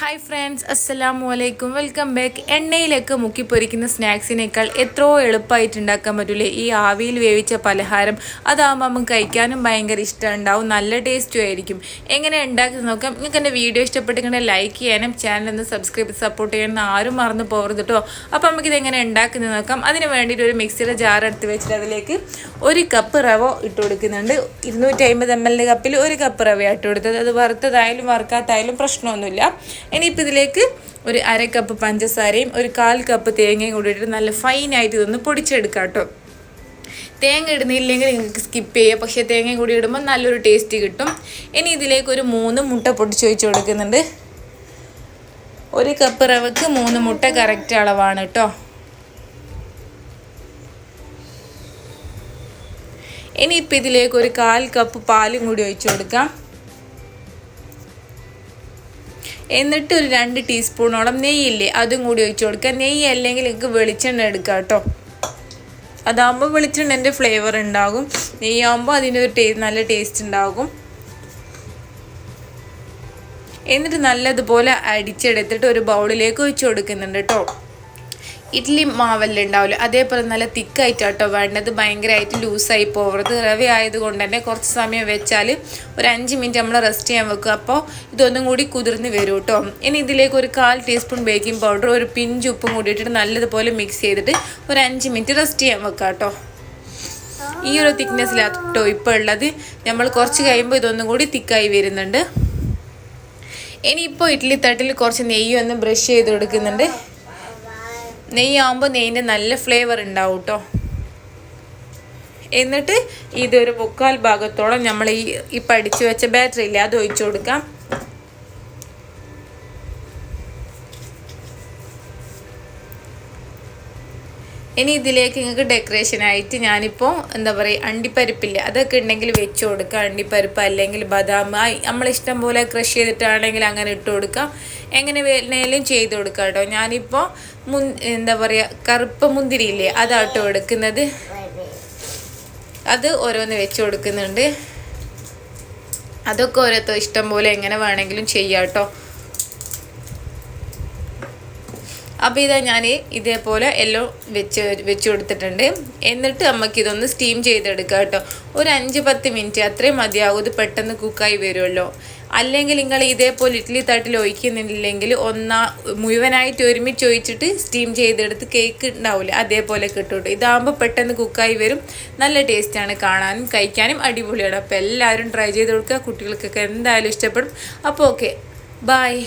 Hi friends അസ്സലാമു അലൈക്കും welcome back എണ്ണയിലൊക്കെ മുക്കി പൊരിക്കുന്ന സ്നാക്സിനേക്കാൾ എത്രയോ എളുപ്പമായിട്ട് ഉണ്ടാക്കാൻ പറ്റൂലേ? ഈ ആവിയിൽ വേവിച്ച പലഹാരം അതാകുമ്പോൾ നമുക്ക് കഴിക്കാനും ഭയങ്കര ഇഷ്ടമുണ്ടാവും നല്ല ടേസ്റ്റും ആയിരിക്കും. എങ്ങനെ ഉണ്ടാക്കി നോക്കാം. നിങ്ങൾക്ക് എന്റെ വീഡിയോ ഇഷ്ടപ്പെട്ടിങ്ങനെ ലൈക്ക് ചെയ്യാനും ചാനലൊന്ന് സബ്സ്ക്രൈബ് സപ്പോർട്ട് ചെയ്യാനും ആരും മറന്നു പോകരുത് കേട്ടോ അപ്പോൾ നമുക്കിത് എങ്ങനെ ഉണ്ടാക്കുന്നത് നോക്കാം. അതിന് വേണ്ടിയിട്ട് ഒരു മിക്സിയുടെ ജാർ എടുത്ത് വെച്ചിട്ട് അതിലേക്ക് ഒരു കപ്പ് റവ ഇട്ട് കൊടുക്കുന്നുണ്ട്. ഇരുന്നൂറ്റി അമ്പത് എം എൽ കപ്പിൽ ഒരു കപ്പ് റവ ഇട്ട് കൊടുത്തത്. അത് വറുത്തതായാലും വറുക്കാത്തായാലും പ്രശ്നമൊന്നുമില്ല. ഇനിയിപ്പോൾ ഇതിലേക്ക് ഒരു അര കപ്പ് പഞ്ചസാരയും ഒരു കാൽ കപ്പ് തേങ്ങയും കൂടി കൂടിയിട്ട് നല്ല ഫൈനായിട്ട് ഇതൊന്ന് പൊടിച്ചെടുക്കാം കേട്ടോ. തേങ്ങ ഇടുന്നില്ലെങ്കിൽ നിങ്ങൾക്ക് സ്കിപ്പ് ചെയ്യുക പക്ഷേ തേങ്ങയും കൂടി ഇടുമ്പോൾ നല്ലൊരു ടേസ്റ്റ് കിട്ടും. ഇനി ഇതിലേക്ക് ഒരു മൂന്ന് മുട്ട പൊടിച്ച് വെച്ച് കൊടുക്കുന്നുണ്ട്. ഒരു കപ്പ് റവക്ക് മൂന്ന് മുട്ട കറക്റ്റ് അളവാണ് കേട്ടോ. ഇനിയിപ്പോൾ ഇതിലേക്ക് ഒരു കാൽ കപ്പ് പാലും കൂടി ഒഴിച്ചു കൊടുക്കാം. എന്നിട്ട് ഒരു രണ്ട് ടീസ്പൂണോളം നെയ്യില്ലേ അതും കൂടി ഒഴിച്ചു കൊടുക്കുക. നെയ്യ് അല്ലെങ്കിൽ നിങ്ങൾക്ക് വെളിച്ചെണ്ണ എടുക്കുക കേട്ടോ. അതാകുമ്പോൾ വെളിച്ചെണ്ണന്റെ ഫ്ലേവർ ഉണ്ടാകും. നെയ്യാകുമ്പോൾ അതിന്റെ ഒരു ടേ നല്ല ടേസ്റ്റ് ഉണ്ടാകും. എന്നിട്ട് നല്ലതുപോലെ അടിച്ചെടുത്തിട്ട് ഒരു ബൗളിലേക്ക് ഒഴിച്ചു കൊടുക്കുന്നുണ്ട് കേട്ടോ. ഇഡ്ഡലി മാവെല്ലാം ഉണ്ടാവില്ല അതേപോലെ നല്ല തിക്കായിട്ട് കേട്ടോ വേണ്ടത്. ഭയങ്കരമായിട്ട് ലൂസായി പോകരുത് റവ ആയതുകൊണ്ട് തന്നെ കുറച്ച് സമയം വെച്ചാൽ ഒരു അഞ്ച് മിനിറ്റ് നമ്മൾ റെസ്റ്റ് ചെയ്യാൻ വെക്കുക അപ്പോൾ ഇതൊന്നും കൂടി കുതിർന്ന് വരും കേട്ടോ ഇനി ഇതിലേക്ക് ഒരു കാൽ ടീസ്പൂൺ ബേക്കിംഗ് പൗഡർ ഒരു പിഞ്ച് ഉപ്പും കൂടി ഇട്ടിട്ട് നല്ലതുപോലെ മിക്സ് ചെയ്തിട്ട് ഒരു അഞ്ച് മിനിറ്റ് റെസ്റ്റ് ചെയ്യാൻ വെക്കുക കേട്ടോ ഈ ഒരു തിക്നെസ്സിലാട്ടോ ഇപ്പോൾ ഉള്ളത്. നമ്മൾ കുറച്ച് കഴിയുമ്പോൾ ഇതൊന്നും കൂടി തിക്കായി വരുന്നുണ്ട്. ഇനിയിപ്പോൾ ഇഡ്ഡലി തട്ടിൽ കുറച്ച് നെയ്യൊന്ന് ബ്രഷ് ചെയ്ത് കൊടുക്കുന്നുണ്ട്. നെയ്യാകുമ്പോൾ നെയ്യിന്റെ നല്ല ഫ്ലേവർ ഉണ്ടാവും കേട്ടോ എന്നിട്ട് ഇതൊരു മുക്കാൽ ഭാഗത്തോളം നമ്മൾ ഈ ഈ പഠിച്ചു വെച്ച ബാറ്ററി ഇല്ലേ അത് ഒഴിച്ചു കൊടുക്കാം. ഇനി ഇതിലേക്ക് നിങ്ങൾക്ക് ഡെക്കറേഷനായിട്ട് ഞാനിപ്പോൾ എന്താ പറയുക അണ്ടിപ്പരിപ്പില്ല അതൊക്കെ ഉണ്ടെങ്കിൽ വെച്ച് കൊടുക്കുക. അണ്ടിപ്പരിപ്പ് അല്ലെങ്കിൽ ബദാം നമ്മളിഷ്ടം പോലെ ക്രഷ് ചെയ്തിട്ടാണെങ്കിൽ അങ്ങനെ ഇട്ട് കൊടുക്കാം എങ്ങനെ വേണേലും ചെയ്ത് കൊടുക്കാം കേട്ടോ. ഞാനിപ്പോൾ മുൻ എന്താ പറയുക കറുപ്പ് മുന്തിരി ഇല്ലേ അതാട്ടോ എടുക്കുന്നത്. അത് ഓരോന്ന് വെച്ച് കൊടുക്കുന്നുണ്ട്. അതൊക്കെ ഓരോരുത്തർ ഇഷ്ടം പോലെ എങ്ങനെ വേണമെങ്കിലും ചെയ്യാം കേട്ടോ. അപ്പോൾ ഇതാ ഞാൻ ഇതേപോലെ എല്ലാം വെച്ച് വെച്ച് കൊടുത്തിട്ടുണ്ട്. എന്നിട്ട് നമുക്ക് ഇതൊന്ന് സ്റ്റീം ചെയ്തെടുക്കുക കേട്ടോ. ഒരു അഞ്ച് പത്ത് മിനിറ്റ് അത്രയും മതിയാകും ഇത് പെട്ടെന്ന് കുക്കായി വരുമല്ലോ അല്ലെങ്കിൽ നിങ്ങൾ ഇതേപോലെ ഇഡ്ഡലി തട്ടിൽ ഒഴിക്കുന്നില്ലെങ്കിൽ ഒന്നാ മുഴുവനായിട്ട് ഒരുമിച്ച് ഒഴിച്ചിട്ട് സ്റ്റീം ചെയ്തെടുത്ത് കേക്ക് ഉണ്ടാവില്ല അതേപോലെ കിട്ടും ഇതാകുമ്പോൾ പെട്ടെന്ന് കുക്കായി വരും. നല്ല ടേസ്റ്റാണ് കാണാനും കഴിക്കാനും അടിപൊളിയാണ്. അപ്പോൾ എല്ലാവരും ട്രൈ ചെയ്ത് കൊടുക്കുക. കുട്ടികൾക്കൊക്കെ എന്തായാലും ഇഷ്ടപ്പെടും. അപ്പോൾ ഓക്കെ ബായ്